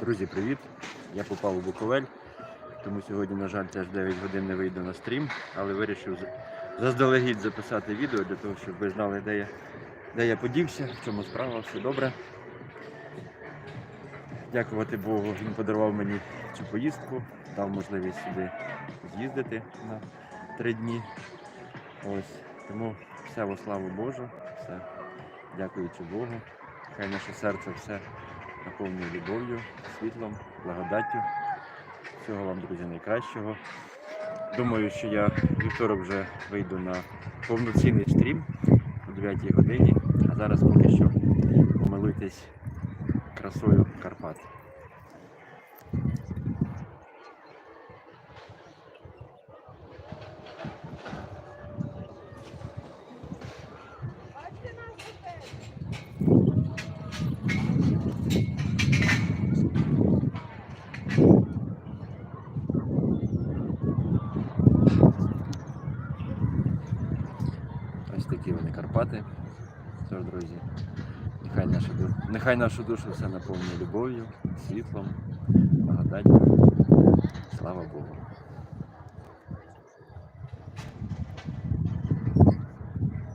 Друзі, привіт! Я попав у Буковель, тому сьогодні, на жаль, теж 9 годин не вийду на стрім, але вирішив заздалегідь записати відео для того, щоб ви знали, де я, де я подівся, в чому справа, все добре. Дякувати Богу, він подарував мені цю поїздку, дав можливість сюди з'їздити на три дні. Ось. Тому все во славу Божу, все дякуючи Богу. Хай наше серце все наповнює любов'ю, світлом, благодаттю. Всього вам, друзі, найкращого. Думаю, що я вівторок вже вийду на повноцінний стрім о 9 годині, а зараз поки що помилуйтесь красою Карпат. Ось такі вони Карпати. Тож, друзі, нехай нашу, нехай нашу душу все наповнює любов'ю, світлом, благодаттю. Слава Богу.